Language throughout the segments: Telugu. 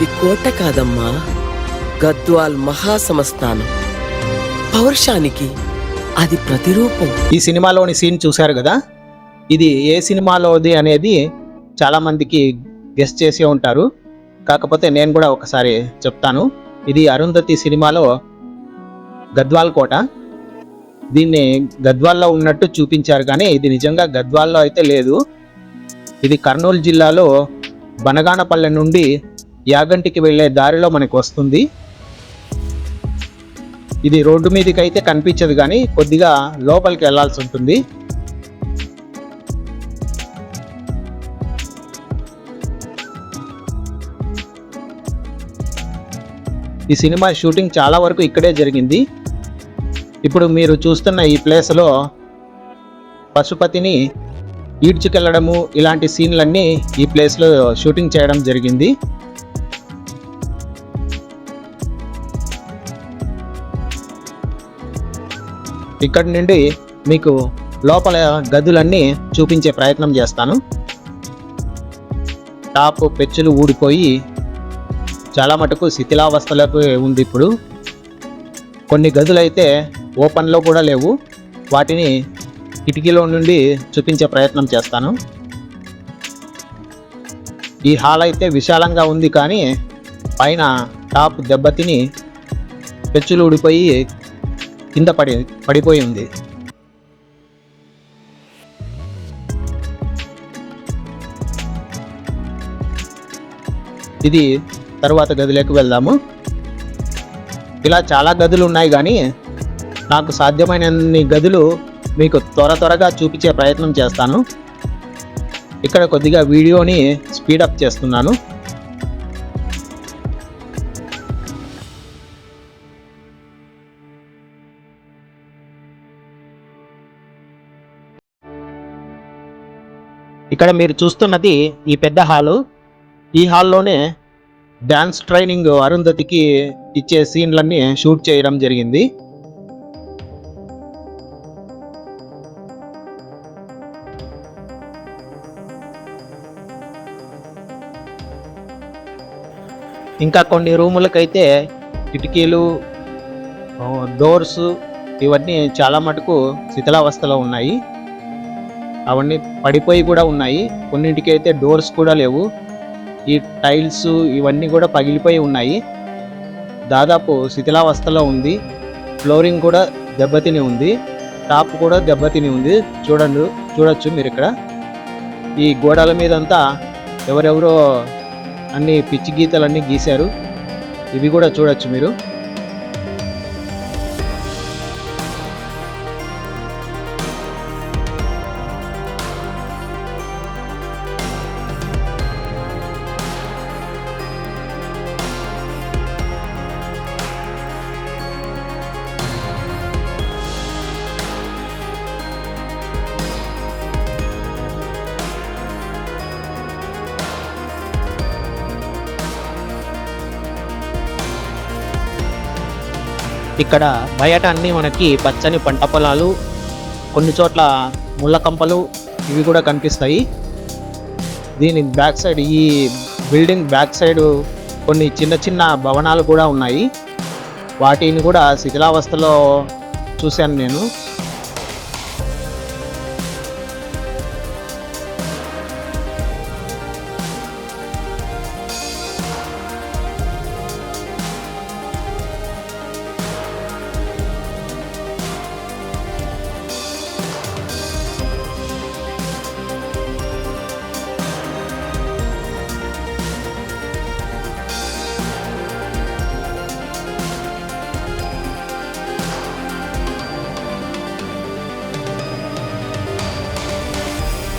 అది కోట కాదమ్మా. గద్వాల్ మహాసమస్థానం. పౌరుషానికి అది ప్రతిరూపం. ఈ సినిమాలోని సీన్ చూశారు కదా? ఇది ఏ సినిమాలోది అనేది చాలా మందికి గెస్ట్ చేసే ఉంటారు. కాకపోతే నేను కూడా ఒకసారి చెప్తాను. ఇది అరుంధతి సినిమాలో గద్వాల్ కోట. దీన్ని గద్వాల్లో ఉన్నట్టు చూపించారు కానీ ఇది నిజంగా గద్వాల్లో అయితే లేదు. ఇది కర్నూలు జిల్లాలో బనగానపల్లె నుండి యాగంటికి వెళ్ళే దారిలో మనకు వస్తుంది. ఇది రోడ్డు మీదకి అయితే కనిపించదు కానీ కొద్దిగా లోపలికి వెళ్ళాల్సి ఉంటుంది. ఈ సినిమా షూటింగ్ చాలా వరకు ఇక్కడే జరిగింది. ఇప్పుడు మీరు చూస్తున్న ఈ ప్లేస్లో పశుపతిని ఈడ్చుకెళ్ళడము ఇలాంటి సీన్లన్నీ ఈ ప్లేస్లో షూటింగ్ చేయడం జరిగింది. ఇక్కడ నుండి మీకు లోపల గదులన్నీ చూపించే ప్రయత్నం చేస్తాను. టాప్ పెచ్చులు ఊడిపోయి చాలా మటుకు శిథిలావస్థలకు ఉంది ఇప్పుడు. కొన్ని గదులు అయితే ఓపెన్లో కూడా లేవు. వాటిని కిటికీలో నుండి చూపించే ప్రయత్నం చేస్తాను. ఈ హాల్ అయితే విశాలంగా ఉంది కానీ పైన టాప్ దెబ్బతిని పెచ్చులు ఊడిపోయి కింద పడి పడిపోయి ఉంది. ఇది తర్వాత గదిలోకి వెళ్దాము. ఇలా చాలా గదులు ఉన్నాయి కానీ నాకు సాధ్యమైనన్ని గదులు మీకు త్వర త్వరగా చూపించే ప్రయత్నం చేస్తాను. ఇక్కడ కొద్దిగా వీడియోని స్పీడప్ చేస్తున్నాను. ఇక్కడ మీరు చూస్తున్నది ఈ పెద్ద హాలు. ఈ హాల్లోనే డ్యాన్స్ ట్రైనింగ్ అరుంధతికి ఇచ్చే సీన్లన్నీ షూట్ చేయడం జరిగింది. ఇంకా కొన్ని రూములకైతే కిటికీలు డోర్స్ ఇవన్నీ చాలా మటుకు శిథిలావస్థలో ఉన్నాయి. అవన్నీ పడిపోయి కూడా ఉన్నాయి. కొన్నింటికి అయితే డోర్స్ కూడా లేవు. ఈ టైల్స్ ఇవన్నీ కూడా పగిలిపోయి ఉన్నాయి. దాదాపు శిథిలావస్థలో ఉంది. ఫ్లోరింగ్ కూడా దెబ్బతిని ఉంది. టాప్ కూడా దెబ్బతిని ఉంది. చూడండి చూడొచ్చు మీరు ఇక్కడ. ఈ గోడల మీదంతా ఎవరెవరో అన్ని పిచ్చి గీతలన్నీ గీశారు. ఇవి కూడా చూడొచ్చు మీరు. ఇక్కడ బయట అన్ని మనకి పచ్చని పంట పొలాలు కొన్ని చోట్ల ముళ్ళ కంపలు ఇవి కూడా కనిపిస్తాయి. దీని బ్యాక్ సైడ్ ఈ బిల్డింగ్ బ్యాక్ సైడ్ కొన్ని చిన్న చిన్న భవనాలు కూడా ఉన్నాయి. వాటిని కూడా శిథిలావస్థలో చూశాను నేను.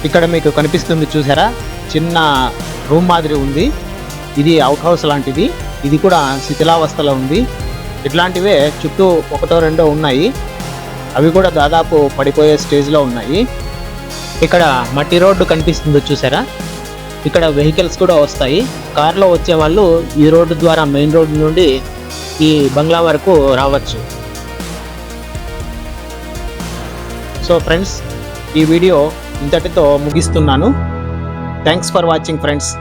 ఇక్కడ మీకు కనిపిస్తుంది చూసారా? చిన్న రూమ్ మాదిరి ఉంది. ఇది అవుట్ హౌస్ లాంటిది. ఇది కూడా శిథిలావస్థలో ఉంది. ఇట్లాంటివే చుట్టూ ఒకటో రెండో ఉన్నాయి. అవి కూడా దాదాపు పడిపోయే స్టేజ్లో ఉన్నాయి. ఇక్కడ మట్టి రోడ్డు కనిపిస్తుంది చూసారా? ఇక్కడ వెహికల్స్ కూడా వస్తాయి. కార్లో వచ్చే వాళ్ళు ఈ రోడ్డు ద్వారా మెయిన్ రోడ్డు నుండి ఈ బంగ్లా వరకు రావచ్చు. సో ఫ్రెండ్స్ ఈ వీడియో ఇంతటితో ముగిస్తున్నాను. Thanks for watching friends